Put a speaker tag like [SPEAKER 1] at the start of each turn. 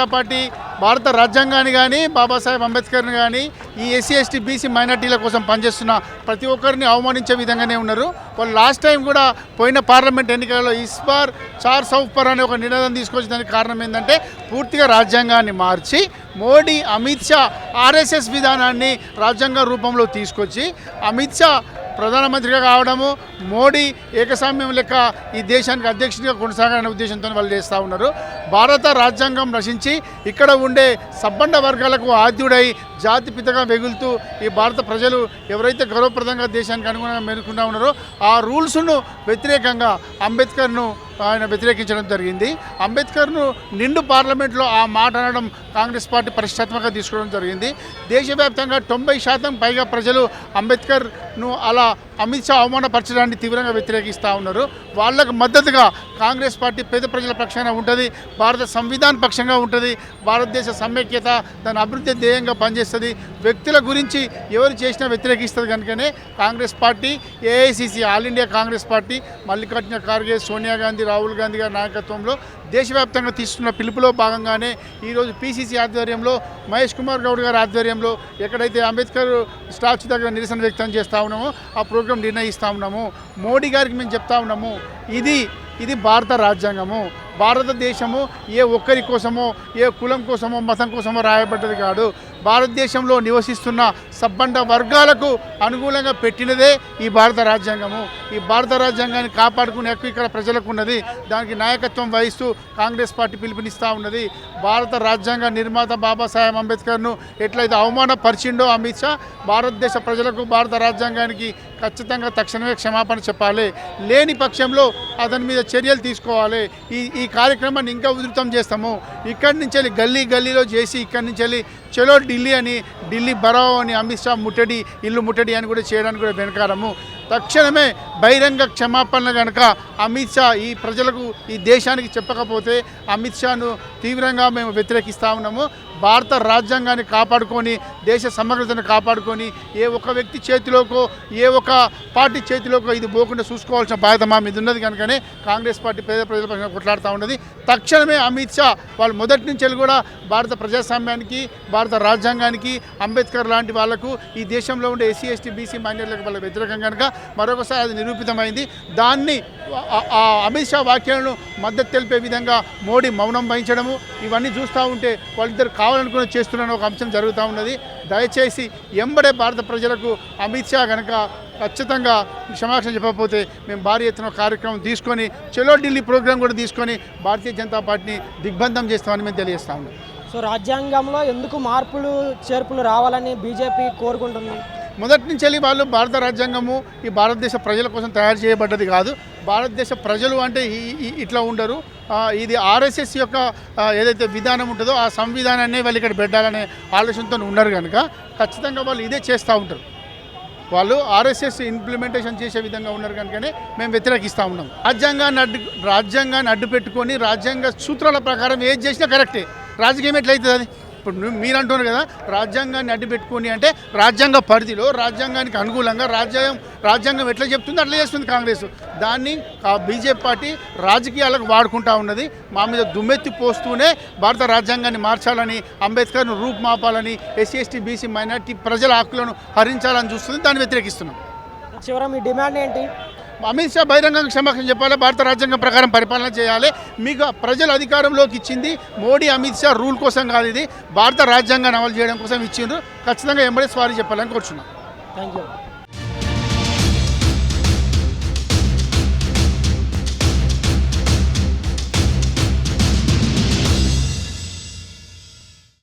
[SPEAKER 1] Janata party భారత రాజ్యాంగాన్ని కానీ బాబాసాహెబ్ అంబేద్కర్ని కానీ ఈ ఎస్సీ ఎస్టీ బీసీ మైనార్టీల కోసం పనిచేస్తున్న ప్రతి ఒక్కరిని అవమానించే విధంగానే ఉన్నారు. వాళ్ళు లాస్ట్ టైం కూడా పోయిన పార్లమెంట్ ఎన్నికలలో ఇస్బార్ చార్ సౌఫ్ పర్ అనే ఒక నినాదం తీసుకొచ్చడానికి కారణం ఏంటంటే పూర్తిగా రాజ్యాంగాన్ని మార్చి మోడీ అమిత్ షా ఆర్ఎస్ఎస్ విధానాన్ని రాజ్యాంగ రూపంలో తీసుకొచ్చి అమిత్ షా ప్రధానమంత్రిగా కావడము మోడీ ఏకస్వామ్యం లెక్క ఈ దేశానికి అధ్యక్షుడిగా కొనసాగాలనే ఉద్దేశంతో వాళ్ళు చేస్తూ ఉన్నారు. భారత రాజ్యాంగం రచించి ఇక్కడ ఉండే సబ్బండ వర్గాలకు ఆద్యుడై జాతి పితగా వెగులుతూ ఈ భారత ప్రజలు ఎవరైతే గౌరవప్రదంగా దేశానికి అనుగుణంగా మెనుకుంటా ఉన్నారో ఆ రూల్స్ను వ్యతిరేకంగా అంబేద్కర్ను ఆయన వ్యతిరేకించడం జరిగింది. అంబేద్కర్ను నిండు పార్లమెంట్లో ఆ మాట అనడం కాంగ్రెస్ పార్టీ పరిష్టాత్మకంగా తీసుకోవడం జరిగింది. దేశవ్యాప్తంగా తొంభై శాతం పైగా ప్రజలు అంబేద్కర్ను అలా అమిత్ షా అవమానపరచడాన్ని తీవ్రంగా వ్యతిరేకిస్తూ ఉన్నారు. వాళ్ళకు మద్దతుగా కాంగ్రెస్ పార్టీ పేద ప్రజల పక్షాన ఉంటుంది భారత సంవిధాన పక్షంగా ఉంటుంది భారతదేశ సమైక్యత దాని అభివృద్ధి ధ్యేయంగా పనిచేస్తుంది. వ్యక్తుల గురించి ఎవరు చేసినా వ్యతిరేకిస్తుంది కనుకనే Congress party AICC all India Congress party Mallikarjuna Kharge Sonia Gandhi Rahul Gandhi గారి నాయకత్వంలో దేశవ్యాప్తంగా తీసుకున్న పిలుపులో భాగంగానే ఈరోజు పీసీసీ ఆధ్వర్యంలో మహేష్ కుమార్ గౌడ్ గారి ఆధ్వర్యంలో ఎక్కడైతే అంబేద్కర్ స్టాచ్యూ దగ్గర నిరసన వ్యక్తం చేస్తూ ఉన్నామో ఆ ప్రోగ్రాం నిర్ణయిస్తూ ఉన్నాము. మోడీ గారికి మేము చెప్తా ఉన్నాము. ఇది ఇది భారత రాజ్యాంగము. భారతదేశము ఏ ఒక్కరి కోసమో ఏ కులం కోసమో మతం కోసమో రాయబడ్డది కాదు. భారతదేశంలో నివసిస్తున్న సబ్బండ వర్గాలకు అనుకూలంగా పెట్టినదే ఈ భారత రాజ్యాంగము. ఈ భారత రాజ్యాంగాన్ని కాపాడుకునే హక్కు ఇక్కడ ప్రజలకు ఉన్నది దానికి నాయకత్వం వహిస్తూ కాంగ్రెస్ పార్టీ పిలుపునిస్తూ ఉన్నది. భారత రాజ్యాంగ నిర్మాత బాబాసాహెబ్ అంబేద్కర్ను ఎట్లయితే అవమానపరిచిండో అమిత్ షా భారతదేశ ప్రజలకు భారత రాజ్యాంగానికి ఖచ్చితంగా తక్షణమే క్షమాపణ చెప్పాలి. లేని పక్షంలో అతని మీద చర్యలు తీసుకోవాలి. ఈ ఈ ఈ కార్యక్రమాన్ని ఇంకా ఉధృతం చేస్తాము. ఇక్కడి నుంచి వెళ్ళి గల్లీ గల్లీలో చేసి ఇక్కడి నుంచి వెళ్ళి చలో ఢిల్లీ అని ఢిల్లీ బరావ్ అని అమిత్ షా ముట్టడి ఇల్లు ముట్టడి అని కూడా చేయడానికి కూడా వెనకారము తక్షణమే బహిరంగ క్షమాపణలు కనుక అమిత్ షా ఈ ప్రజలకు ఈ దేశానికి చెప్పకపోతే అమిత్ షాను తీవ్రంగా మేము వ్యతిరేకిస్తూ ఉన్నాము. భారత రాజ్యాంగాన్ని కాపాడుకొని దేశ సమగ్రతను కాపాడుకొని ఏ ఒక్క వ్యక్తి చేతిలోకో ఏ ఒక్క పార్టీ చేతిలోకో ఇది పోకుండా చూసుకోవాల్సిన బాధ్యత మా మీద ఉన్నది కనుకనే కాంగ్రెస్ పార్టీ పేద ప్రజల పక్షాన కొట్లాడుతూ ఉన్నది. తక్షణమే అమిత్ షా వాళ్ళు మొదటి నుంచి కూడా భారత ప్రజాస్వామ్యానికి భారత రాజ్యాంగానికి అంబేద్కర్ లాంటి వాళ్ళకు ఈ దేశంలో ఉండే ఎస్సీ ఎస్టీ బీసీ మైనార్టీలకు వాళ్ళ వ్యతిరేకం కనుక మరొకసారి అది నిరూపితమైంది. దాన్ని అమిత్ షా వ్యాఖ్యలను మద్దతు తెలిపే విధంగా మోడీ మౌనం వహించడము ఇవన్నీ చూస్తూ ఉంటే వాళ్ళిద్దరు కావాలనుకుని చేస్తున్న ఒక అంశం జరుగుతూ ఉన్నది. దయచేసి ఎంబడే భారత ప్రజలకు అమిత్ షా కనుక ఖచ్చితంగా క్షమాక్షణ చెప్పకపోతే మేము భారీ ఎత్తున కార్యక్రమం తీసుకొని చెలో ఢిల్లీ ప్రోగ్రాం కూడా తీసుకొని భారతీయ జనతా పార్టీని దిగ్బంధం చేస్తామని మేము తెలియజేస్తా ఉన్నాం.
[SPEAKER 2] సో రాజ్యాంగంలో ఎందుకు మార్పులు చేర్పులు రావాలని బీజేపీ కోరుకుంటుంది?
[SPEAKER 1] మొదటి నుంచి వెళ్ళి వాళ్ళు భారత రాజ్యాంగము ఈ భారతదేశ ప్రజల కోసం తయారు చేయబడ్డది కాదు. భారతదేశ ప్రజలు అంటే ఈ- ఇట్లా ఉండరు. ఇది ఆర్ఎస్ఎస్ యొక్క ఏదైతే విధానం ఉంటుందో ఆ సంవిధానాన్ని వాళ్ళు ఇక్కడ పెట్టాలనే ఆలోచనతో ఉన్నారు కనుక ఖచ్చితంగా వాళ్ళు ఇదే చేస్తూ ఉంటారు. వాళ్ళు ఆర్ఎస్ఎస్ ఇంప్లిమెంటేషన్ చేసే విధంగా ఉన్నారు కనుకనే మేము వ్యతిరేకిస్తూ ఉన్నాం. రాజ్యాంగాన్ని అడ్డు రాజ్యాంగాన్ని అడ్డు పెట్టుకొని రాజ్యాంగ సూత్రాల ప్రకారం ఏది చేసినా కరెక్టే. రాజకీయం ఎట్లయితుంది అది? ఇప్పుడు మీరు అంటున్నారు కదా రాజ్యాంగాన్ని అడ్డు పెట్టుకొని అంటే రాజ్యాంగ పరిధిలో రాజ్యాంగానికి అనుకూలంగా రాజ్యాంగం రాజ్యాంగం ఎట్లా చెప్తుందో అట్లా చేస్తుంది కాంగ్రెస్. దాన్ని ఆ బీజేపీ పార్టీ రాజకీయాలకు వాడుకుంటా ఉన్నది. మా మీద దుమ్మెత్తి పోస్తూనే భారత రాజ్యాంగాన్ని మార్చాలని అంబేద్కర్ను రూపుమాపాలని ఎస్సీ ఎస్టీ బీసీ మైనార్టీ ప్రజల హక్కులను హరించాలని చూస్తుంది. దాన్ని వ్యతిరేకిస్తున్నాం.
[SPEAKER 2] చివర మీ డిమాండ్ ఏంటి?
[SPEAKER 1] అమిత్ షా బహిరంగంగా క్షమాపణ చెప్పాలి? భారత రాజ్యాంగం ప్రకారం పరిపాలన చేయాలి. మీకు ప్రజలు అధికారంలోకి ఇచ్చింది మోడీ అమిత్ షా రూల్ కోసం కాదు ఇది. భారత రాజ్యాంగాన్ని అమలు చేయడం కోసం ఇచ్చిండ్రు. ఖచ్చితంగా ఎంబడి స్వారీ చెప్పాలని కోరుచున్నాం.
[SPEAKER 2] Thank you